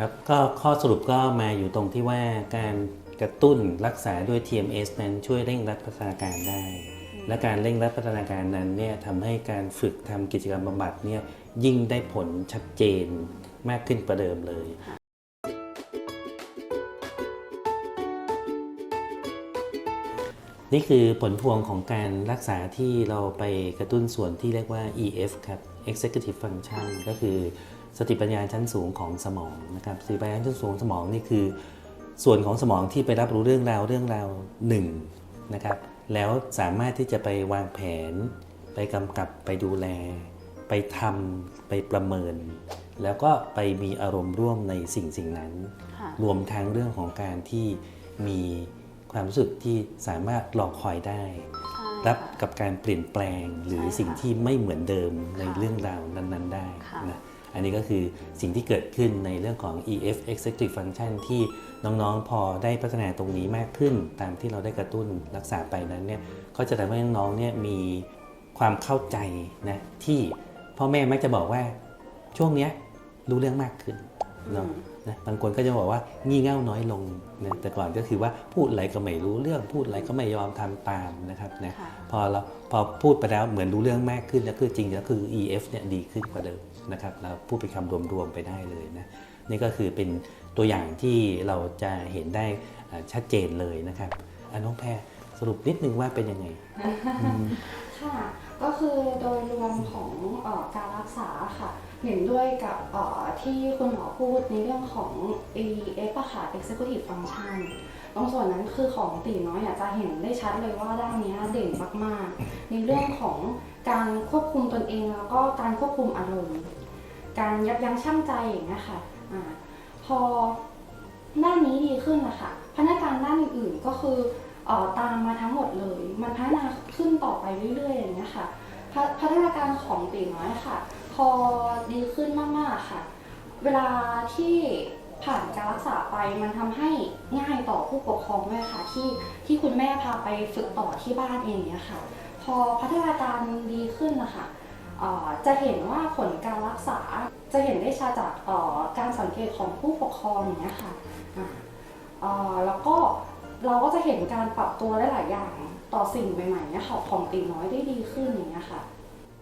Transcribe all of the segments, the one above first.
ครับก็ข้อสรุปก็มาอยู่ตรงที่ว่าการกระตุ้นรักษาด้วย TMS นั้นช่วยเร่งรัดพัฒนาการได้ และการเร่งรัดพัฒนาการนั้นเนี่ยทำให้การฝึกทำกิจกรรมบำบัดเนี่ยยิ่งได้ผลชัดเจนมากขึ้นประเดิมเลยนี่คือผลพวงของการรักษาที่เราไปกระตุ้นส่วนที่เรียกว่า EF ครับ Executive Function ก็คือ สติปัญญาชั้นสูงของสมองนะครับสติปัญญาชั้นสูงของสมองนี่คือ ส่วนของสมองที่ไปรับรู้เรื่องราวเรื่องราวหนึ่งนะครับแล้วสามารถที่จะไปวางแผน ไปกำกับไปดูแล ไปทำไปประเมิน แล้วก็ไปมีอารมณ์ร่วมในสิ่งสิ่งนั้นค่ะรวมทั้งเรื่องของการที่มีความรู้สึกที่สามารถรอคอยได้ใช่รับค่ะกับการเปลี่ยนแปลงหรือใช่ค่ะสิ่งที่ไม่เหมือนเดิมในค่ะเรื่องราวนั้น ๆ ได้ค่ะนะ อันนี้ก็คือสิ่งที่เกิดขึ้นในเรื่องของ EF Executive Function ที่น้องๆ พอได้พัฒนาตรงนี้มากขึ้น ตามที่เราได้กระตุ้นรักษาไปนั้นเนี่ยก็จะทำให้น้องๆเนี่ยมีความเข้าใจนะที่พ่อแม่มักจะบอกว่าช่วงเนี้ยรู้เรื่องมากขึ้นเนาะ นะบางคนก็จะบอกว่างี่เง่าน้อยลงนะแต่ก่อนก็คือว่าพูดอะไรก็ไม่รู้เรื่องพูดอะไรก็ไม่ยอมทำตามนะครับนะค่ะพอเราพอพูดไปแล้วเหมือนรู้เรื่องมากขึ้นแล้วคือจริงๆก็คือ EF เนี่ยดีขึ้นกว่าเดิมนะครับเราพูดเป็นคำรวมๆไปได้เลยนะนี่ก็คือเป็นตัวอย่างที่เราจะเห็นได้อ่าชัดเจนเลยนะครับอะน้องแพรสรุปนิดนึงว่าเป็นยังไงค่ะก็คือโดยรวมของเออการรักษาค่ะ เห็นด้วยกับที่คุณหมอพูดในเรื่องของ EF อะค่ะ Executive Function ตรงส่วนนั้นคือของตีน้อยจะเห็นได้ชัดเลยว่าด้านนี้เด่นมากๆ ในเรื่องของการควบคุมตนเองแล้วก็การควบคุมอารมณ์ การยับยั้งชั่งใจอย่างเงี้ค่ะอาพอด้านนี้ดีขึ้นนะคะพนากงารด้านอื่นๆก็คืออตามมาทั้งหมดเลย มันพัฒนาขึ้นต่อไปเรื่อยๆอย่างเงี้ค่ะ พัฒนาการของตีน้อยค่ะ พอดีขึ้นมากๆค่ะ เวลาที่ผ่านการรักษาไปมันทำให้ง่ายต่อผู้ปกครองด้วยค่ะ ที่ที่คุณแม่พาไปฝึกต่อที่บ้านเองเนี่ยค่ะ พอพัฒนาการดีขึ้นนะคะเอ่อจะเห็นว่าผลการรักษาจะเห็นได้ชัดจากการสังเกตของผู้ปกครองอย่างเงี้ยค่ะแล้วก็ เราก็จะเห็นการปรับตัวได้หลายอย่าง ต่อสิ่งใหม่ๆเนี่ยค่ะของตีน้อยได้ดีขึ้นอย่างเงี้ยค่ะ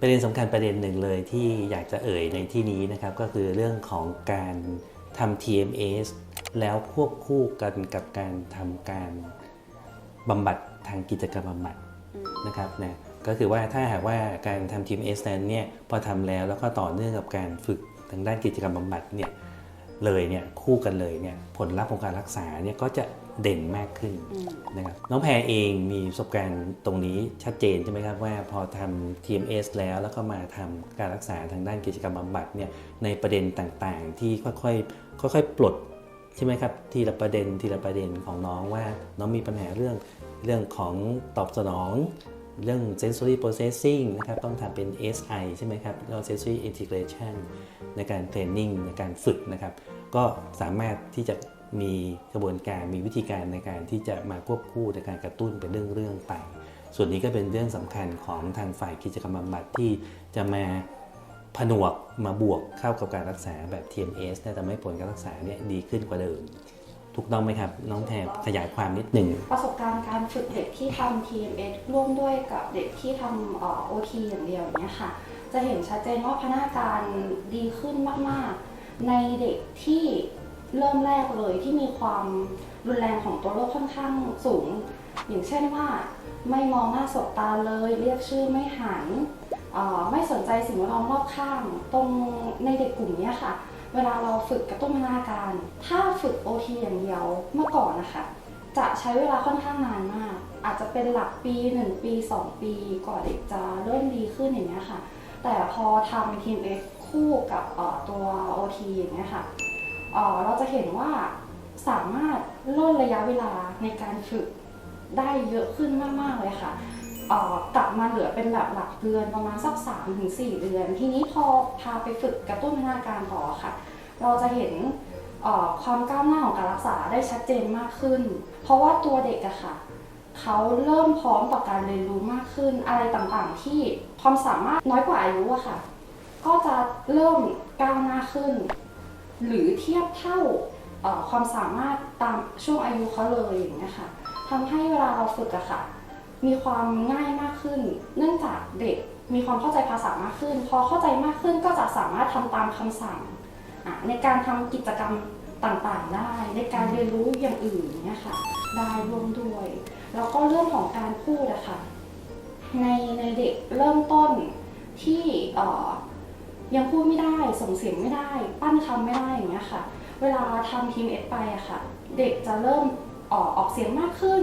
ประเด็นสำคัญประเด็นหนึ่งเลยที่อยากจะเอ่ยในที่นี้นะครับ ก็คือเรื่องของการทำ TMS แล้วควบคู่กันกับการทำการบำบัดทางกิจกรรมบำบัดนะครับนะก็คือว่าถ้าหากว่าการทำ TMS นั้นเนี่ยพอทำแล้วแล้วก็ต่อเนื่องกับการฝึกทางด้านกิจกรรมบำบัดเนี่ย เลยเนี่ยคู่กันเลยเนี่ยผลลัพธ์ของการรักษาเนี่ยก็จะเด่นมากขึ้นอืมนะครับน้องแพรเองมีประสบการณ์ตรงนี้ชัดเจนใช่ไหมครับว่าพอทำ TMS แล้วแล้วก็มาทำการรักษาทางด้านกิจกรรมบำบัดเนี่ยในประเด็นต่างๆ ที่ค่อยๆค่อยๆปลดใช่ไหมครับทีละประเด็นทีละประเด็นของน้องว่าน้องมีปัญหาเรื่องเรื่องของตอบสนอง เรื่อง sensory processing นะครับต้องทำเป็น SI ใช่ไหมครับแล้ว sensory integration ในการเทรนนิ่งในการฝึกนะครับ ก็สามารถที่จะมีกระบวนการมีวิธีการในการที่จะมาควบคู่ในการกระตุ้นเป็นเรื่องๆไป ส่วนนี้ก็เป็นเรื่องสำคัญของทางฝ่ายกิจกรรมบำบัดที่จะมาผนวกมาบวกเข้ากับการรักษาแบบ TMS เนี่ยทำให้ผลการรักษาเนี่ยดีขึ้นกว่าเดิม ถูกต้องไหมครับ น้องแทบขยายความนิดหนึ่ง ประสบการณ์การฝึกเด็กที่ทำ TMS ร่วมด้วยกับเด็กที่ทำเอ่อ OT อย่างเดียวอย่างเงี้ยค่ะ จะเห็นชัดเจนว่าพัฒนาการดีขึ้นมาก ๆ ในเด็กที่เริ่มแรกเลยที่มีความรุนแรงของตัวโรคค่อนข้างสูง อย่างเช่นว่า ไม่มองหน้าสบตาเลย เรียกชื่อไม่หันไม่สนใจสิ่งแวดล้อมรอบข้าง ตรงในเด็กกลุ่มนี้ค่ะ เวลาเราฝึกกระตุ้นพัฒนาการ ถ้าฝึก OT อย่างเดียวเมื่อก่อนนะคะ จะใช้เวลาค่อนข้างนานมาก อาจจะเป็นหลักปี 1 ปี 2 ปีกว่าเด็กจะเริ่มดีขึ้นอย่างเงี้ยค่ะ แต่พอทำ TMS คู่กับตัว OT อย่างเงี้ยค่ะเราจะเห็นว่าสามารถลดระยะเวลาในการฝึกได้เยอะขึ้นมาก ๆ เลยค่ะ กลับมาเหลือเป็นแบบหลักเดือนประมาณสัก3-4เดือน ทีนี้พอพาไปฝึกกระตุ้นพัฒนาการต่อค่ะ เราจะเห็นความก้าวหน้าของการรักษาได้ชัดเจนมากขึ้น เพราะว่าตัวเด็กอะค่ะเขาเริ่มพร้อมต่อการเรียนรู้มากขึ้น อะไรต่างๆ ที่ความสามารถน้อยกว่าอายุอะค่ะ ก็จะเริ่มก้าวหน้าขึ้น หรือเทียบเท่าความสามารถตามช่วงอายุเขาเลยอย่างเงี้ยค่ะทำให้เวลาเราฝึกอะค่ะ มีความง่ายมากขึ้น เนื่องจากเด็กมีความเข้าใจภาษามากขึ้น พอเข้าใจมากขึ้นก็จะสามารถทำตามคำสั่ง ในการทำกิจกรรมต่างๆ ได้ ในการเรียนรู้อย่างอื่นเนี่ยค่ะได้รวมด้วย แล้วก็เรื่องของการพูดอะค่ะในในเด็กเริ่มต้นที่ยังพูดไม่ได้ส่งเสียงไม่ได้ ปั้นคำไม่ได้อย่างเงี้ยค่ะ เวลาทำทีมเอสไปอะค่ะ เด็กจะเริ่มออกออกเสียงมากขึ้น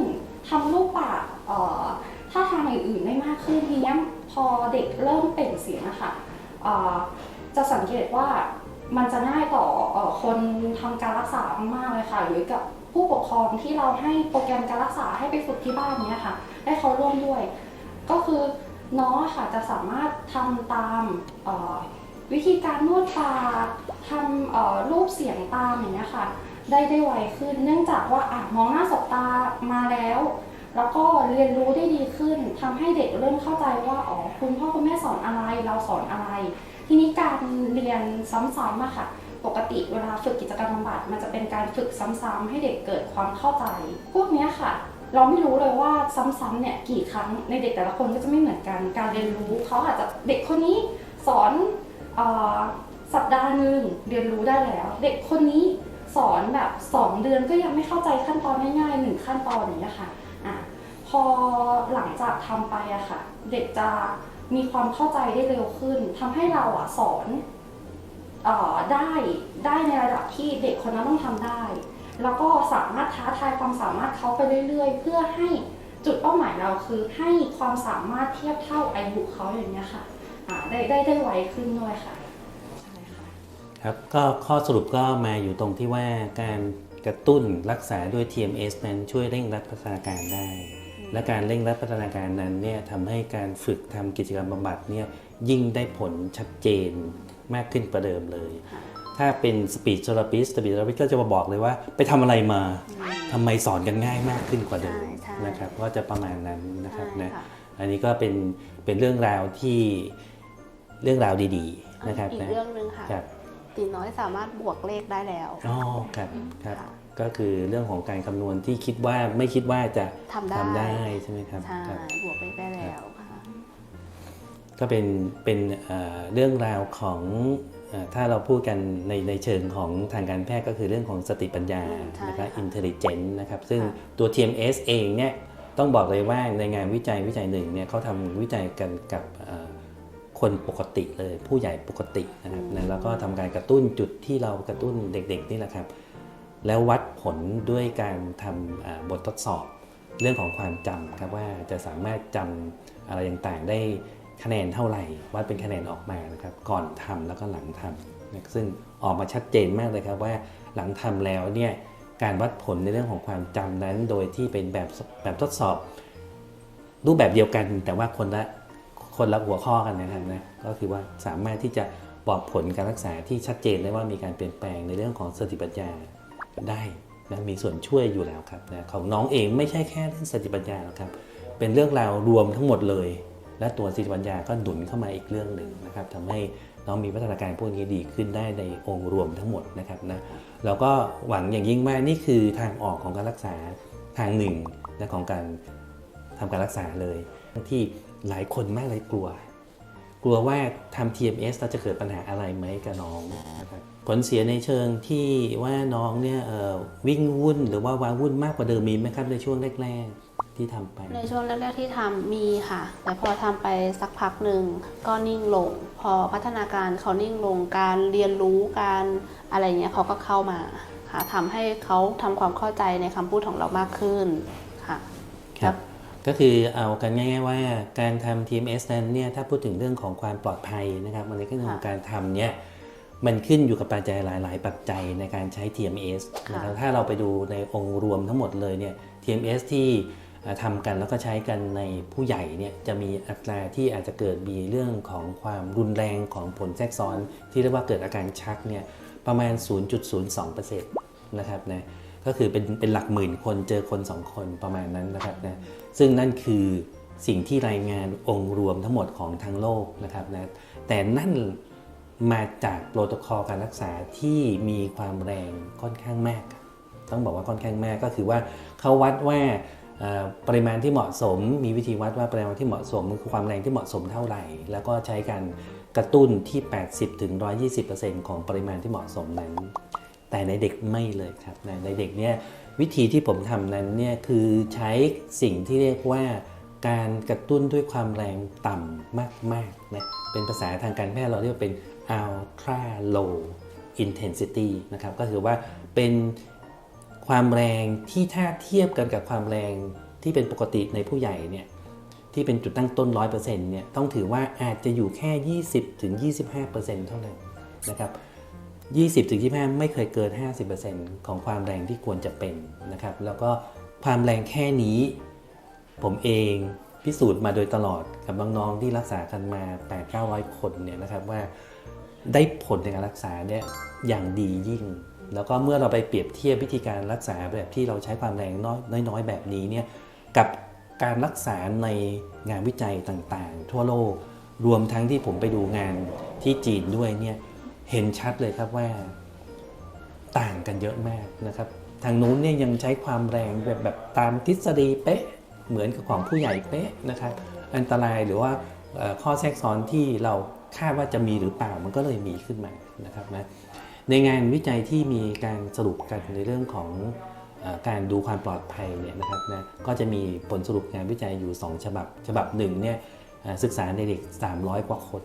ทำรูปปาก เอ่อท่าทางอื่นๆได้มากขึ้นทีเนี้ยพอเด็กเริ่มเปล่งเสียงอะค่ะเอ่อจะสังเกตว่ามันจะง่ายต่ออคนทำการรักษามากๆเลยค่ะ หรือกับผู้ปกครองที่เราให้โปรแกรมการรักษาให้ไปฝึกที่บ้านเนี้ยค่ะ ได้เขาร่วมด้วย ก็คือน้องค่ะจะสามารถทำตามวิธีการนวดปากทำรูปเสียงตามอย่างเงี้ยค่ะ ได้ได้ไวขึ้น เนื่องจากว่าอะมองหน้าสบตามาแล้ว แล้วก็เรียนรู้ได้ดีขึ้นทำให้เด็กเริ่มเข้าใจว่าอ๋อคุณพ่อคุณแม่สอนอะไรเราสอนอะไร ทีนี้การเรียนซ้ำๆอะค่ะ ปกติเวลาฝึกกิจกรรมบำบัดมันจะเป็นการฝึกซ้ำๆให้เด็กเกิดความเข้าใจ พวกเนี้ยค่ะ เราไม่รู้เลยว่าซ้ำๆเนี่ยกี่ครั้งในเด็กแต่ละคนก็จะไม่เหมือนกันการเรียนรู้เขาอาจจะเด็กคนนี้สอนอสัปดาห์หนึ่งเรียนรู้ได้แล้ว เด็กคนนี้สอนแบบ 2 เดือนก็ยังไม่เข้าใจขั้นตอนง่ายๆหนึ่งขั้นตอนอย่างเงี้ยค่ะ พอหลังจากทำไปอะค่ะ เด็กจะมีความเข้าใจได้เร็วขึ้นทำให้เราอะสอนอได้ได้ในระดับที่เด็กคนนั้นต้องทำได้ แล้วก็สามารถท้าทายความสามารถเขาไปเรื่อย ๆ เพื่อให้จุดเป้าหมายเราคือให้ความสามารถเทียบเท่าอายุเขาอย่างเงี้ค่ะได้ได้ได้ไวขึ้นด้วยค่ะใช่ค่ะครับก็ข้อสรุปก็มาอยู่ตรงที่ว่าการกระตุ้นรักษาด้วย TMS นั้นช่วยเร่งรัดพัฒนาการได้ และการเร่งรัดพัฒนาการนั้นเนี่ยทำให้การฝึกทำกิจกรรมบำบัดเนี่ยยิ่งได้ผลชัดเจนมากขึ้นประเดิมเลยค่ะถ้าเป็นสปีดเทอราปิสสปีดเทอราปิสก็จะมาบอกเลยว่า ไปทำอะไรมาทำไมสอนกันง่ายมากขึ้นกว่าเดิมใช่ใช่นะครับก็จะประมาณนั้นนะครับใช่นะค่ะอันนี้ก็เป็นเป็นเรื่องราวที่เรื่องราวดีๆนะครับอีกนะเรื่องหนึ่งค่ะครับตีน้อยสามารถบวกเลขได้แล้วอ๋อครับครับค่ะ ก็คือเรื่องของการคำนวณที่คิดว่าไม่คิดว่าจะทำได้ทำได้ใช่ไหมครับใช่ครับ บวกเลขได้แล้วค่ะก็เป็นเป็นเอ่อเรื่องราวของเอ่อถ้าเราพูดกันในในเชิงของทางการแพทย์ก็คือเรื่องของสติปัญญาอืมใช่นะครับ ค่ะ intelligence นะครับ ซึ่งค่ะตัว TMS เองเนี่ยต้องบอกเลยว่าในงานวิจัยวิจัยหนึ่งเนี่ยเขาทำวิจัยกันกับเอ่อคนปกติเลย ผู้ใหญ่ปกตินะครับนะแล้วก็ทำการกระตุ้นจุดที่เรากระตุ้นเด็กๆนี่แหละครับ แล้ววัดผลด้วยการทำบททดสอบเรื่องของความจำครับว่าจะสามารถจำอะไรต่างๆ ได้คะแนนเท่าไหร่วัดเป็นคะแนนออกมานะครับก่อนทำแล้วก็หลังทำนะซึ่งออกมาชัดเจนมากเลยครับว่าหลังทำแล้วเนี่ยการวัดผลในเรื่องของความจำนั้น โดยที่เป็นแบบแบบทดสอบ รูปแบบเดียวกัน แต่ว่าคนละคนละหัวข้อกันนะครับนะก็คือว่าสามารถที่จะบอกผลการรักษาที่ชัดเจนได้ว่ามีการเปลี่ยนแปลงในเรื่องของสติปัญญา ได้นะมีส่วนช่วยอยู่แล้วครับนะของน้องเองไม่ใช่แค่เรื่องสติปัญญาหรอกครับ เป็นเรื่องราวรวมทั้งหมดเลย และตัวสติปัญญาก็หนุนเข้ามาอีกเรื่องหนึ่งนะครับทำให้น้องมีพัฒนาการพวกนี้ดีขึ้นได้ในองค์รวมทั้งหมดนะครับนะแล้วก็หวังอย่างยิ่งว่านี่คือทางออกของการรักษาทางหนึ่งและของการทำการรักษาเลยที่หลายคนมากเลยกลัว กลัวว่าทำ TMS เราจะเกิดปัญหาอะไรไหมกับน้องนะครับผลเสียในเชิงที่ว่าน้องเนี่ยเอ่อวิ่งวุ่นหรือว่าวางวุ่นมากกว่าเดิมมีไหมครับในช่วงแรก ๆ ที่ทำไป ในช่วงแรก ๆ ที่ทำมีค่ะ แต่พอทำไปสักพักหนึ่งก็นิ่งลง พอพัฒนาการเขานิ่งลงการเรียนรู้การอะไรเงี้ยเขาก็เข้ามาค่ะทำให้เขาทำความเข้าใจในคำพูดของเรามากขึ้นค่ะครับก็คือเอากันง่ายๆว่าการทำ TMS นั้นเนี่ยถ้าพูดถึงเรื่องของความปลอดภัยนะครับมันในเรื่องของค่ะการทำเนี่ย มันขึ้นอยู่กับปัจจัยหลาย ๆ ปัจจัยในการใช้ TMS ค่ะนะครับถ้าเราไปดูในองค์รวมทั้งหมดเลยเนี่ย TMS ที่เอ่อทำกันแล้วก็ใช้กันในผู้ใหญ่เนี่ยจะมีอัตราที่อาจจะเกิดมีเรื่องของความรุนแรงของผลแทรกซ้อน ที่เรียกว่าเกิดอาการชักเนี่ยประมาณ 0.02%นะครับนะก็คือเป็นเป็นหลักหมื่นคนเจอคน 2 คนประมาณนั้นนะครับนะซึ่งนั่นคือสิ่งที่รายงานองค์รวมทั้งหมดของทั้งโลกนะครับนะแต่นั่น มาจากโปรโตคอลการรักษาที่มีความแรงค่อนข้างมาก ต้องบอกว่าค่อนข้างมากก็คือว่าเขาวัดว่าปริมาณที่เหมาะสม มีวิธีวัดว่าปริมาณที่เหมาะสมคือความแรงที่เหมาะสมเท่าไหร่ แล้วก็ใช้การกระตุ้นที่ 80ถึง120%ของปริมาณที่เหมาะสมนั้น แต่ในเด็กไม่เลยครับในเด็กเนี่ยวิธีที่ผมทำนั้นเนี่ยคือใช้สิ่งที่เรียกว่า การกระตุ้นด้วยความแรงต่ำมากๆนะเป็นภาษาทางการแพทย์เราเรียกว่าเป็น ultra low intensity นะครับก็คือว่าเป็นความแรงที่ถ้าเทียบกันกับความแรงที่เป็นปกติในผู้ใหญ่เนี่ยที่เป็นจุดตั้งต้น 100%เนี่ยต้องถือว่าอาจจะอยู่แค่ 20-25%เท่านั้นนะครับ20ถึง25 ไม่เคยเกิน 50%ของความแรงที่ควรจะเป็นนะครับแล้วก็ความแรงแค่นี้ ผมเองพิสูจน์มาโดยตลอดกับน้องๆที่รักษากันมา 8-900 คนเนี่ยนะครับว่าได้ผลในการรักษาเนี่ยอย่างดียิ่ง แล้วก็เมื่อเราไปเปรียบเทียบวิธีการรักษาแบบที่เราใช้ความแรงน้อยๆ แบบนี้เนี่ยกับการรักษาในงานวิจัยต่างๆ ทั่วโลกรวมทั้งที่ผมไปดูงานที่จีนด้วยเนี่ยเห็นชัดเลยครับว่าต่างกันเยอะมากนะครับ ทางนู้นเนี่ยยังใช้ความแรงแบบแบบตามทฤษฎีเป๊ะ เหมือนกับของผู้ใหญ่เป๊ะนะครับอันตรายหรือว่าข้อแทรกซ้อนที่เราคาดว่าจะมีหรือเปล่ามันก็เลยมีขึ้นมานะครับนะในงานวิจัยที่มีการสรุปกันในเรื่องของอการดูความปลอดภัยเนี่ยนะครับนะก็จะมีผลสรุปงานวิจัยอยู่ 2 ฉบับ ฉบับหนึ่งเนี่ยศึกษาในเด็ก 300 กว่าคน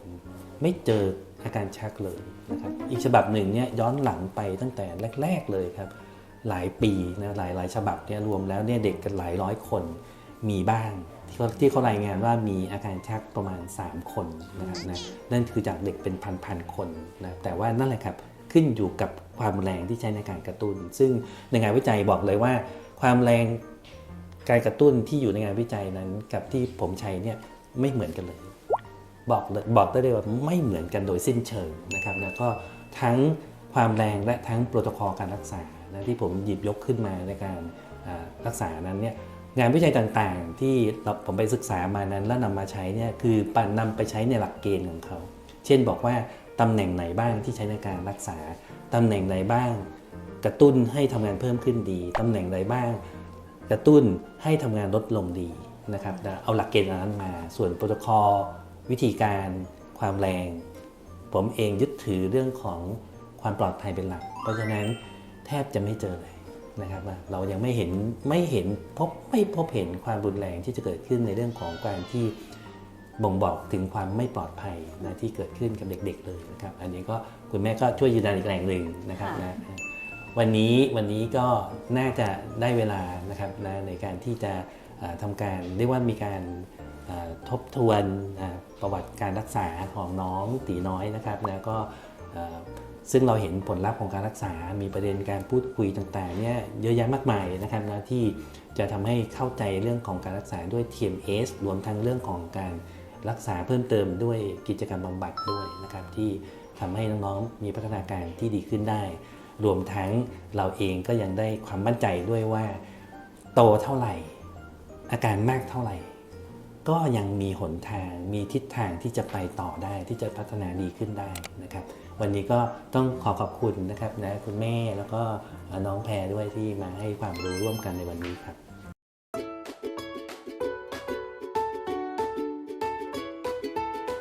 ไม่เจออาการชักเลยนะครับอีกฉบับหนึ่งเนี่ยย้อนหลังไปตั้งแต่แรก ๆเลยครับหลายปีนะหลายหลายฉบับเนี่ยรวมแล้วเนี่ยเด็กกันหลายร้อยคน มีบ้างที่เขาที่เขารายงานว่ามีอาการชักประมาณ 3 คนนะครับนะนั่นคือจากเด็กเป็นพันๆคนนะแต่ว่านั่นแหละครับขึ้นอยู่กับความแรงที่ใช้ในการกระตุ้น ซึ่งในงานวิจัยบอกเลยว่า ความแรงการกระตุ้นที่อยู่ในงานวิจัยนั้น กับที่ผมใช้เนี่ยไม่เหมือนกันเลย บอกเลยบอกได้เลยว่าไม่เหมือนกันโดยสิ้นเชิงนะครับแล้วก็ทั้งความแรงและทั้งโปรโตคอลการรักษานะที่ผมหยิบยกขึ้นมาในการรักษานั้นเนี่ย งานวิจัยต่างๆ ที่เราผมไปศึกษามานั้นแล้วนำมาใช้เนี่ยคือปนำไปใช้ในหลักเกณฑ์ของเขา เช่นบอกว่าตำแหน่งไหนบ้างที่ใช้ในการรักษาตำแหน่งไหนบ้าง กระตุ้นให้ทำงานเพิ่มขึ้นดีตำแหน่งใดบ้าง กระตุ้นให้ทำงานลดลงดีนะครับเอาหลักเกณฑ์อันนั้นมา ส่วนโปรโตคอลวิธีการความแรง ผมเองยึดถือเรื่องของความปลอดภัยเป็นหลัก เพราะฉะนั้นแทบจะไม่เจอเลย นะครับว่าเรายังไม่เห็นไม่เห็นพบไม่พบเห็นความรุนแรงที่จะเกิดขึ้นในเรื่องของการที่บ่งบอกถึงความไม่ปลอดภัยนะที่เกิดขึ้นกับเด็ก ๆ เลยนะครับ อันนี้ก็คุณแม่ก็ช่วยยืนยันอีกแรงหนึ่งนะครับค่ะนะวันนี้วันนี้ก็น่าจะได้เวลานะครับนะในการที่จะเอ่อทำการเรียกว่ามีการเอ่อทบทวนอ่าประวัติการรักษาของน้องตีน้อยนะครับนะก็เอ่อ ซึ่งเราเห็นผลลัพธ์ของการรักษา มีประเด็นการพูดคุยต่างๆเนี่ยเยอะแยะมากมายนะครับนะที่จะทำให้เข้าใจเรื่องของการรักษาด้วย TMS รวมทั้งเรื่องของการรักษาเพิ่มเติมด้วยกิจกรรมบำบัดด้วยนะครับที่ทำให้น้องๆมีพัฒนาการที่ดีขึ้นได้ รวมทั้งเราเองก็ยังได้ความมั่นใจด้วยว่า โตเท่าไหร่ อาการมากเท่าไหร่ ก็ยังมีหนทางมีทิศทางที่จะไปต่อได้ที่จะพัฒนาดีขึ้นได้นะครับ วันนี้ก็ต้องขอขอบคุณนะครับนะคุณแม่แล้วก็น้องแพรด้วยที่มาให้ความรู้ร่วมกันในวันนี้ครับ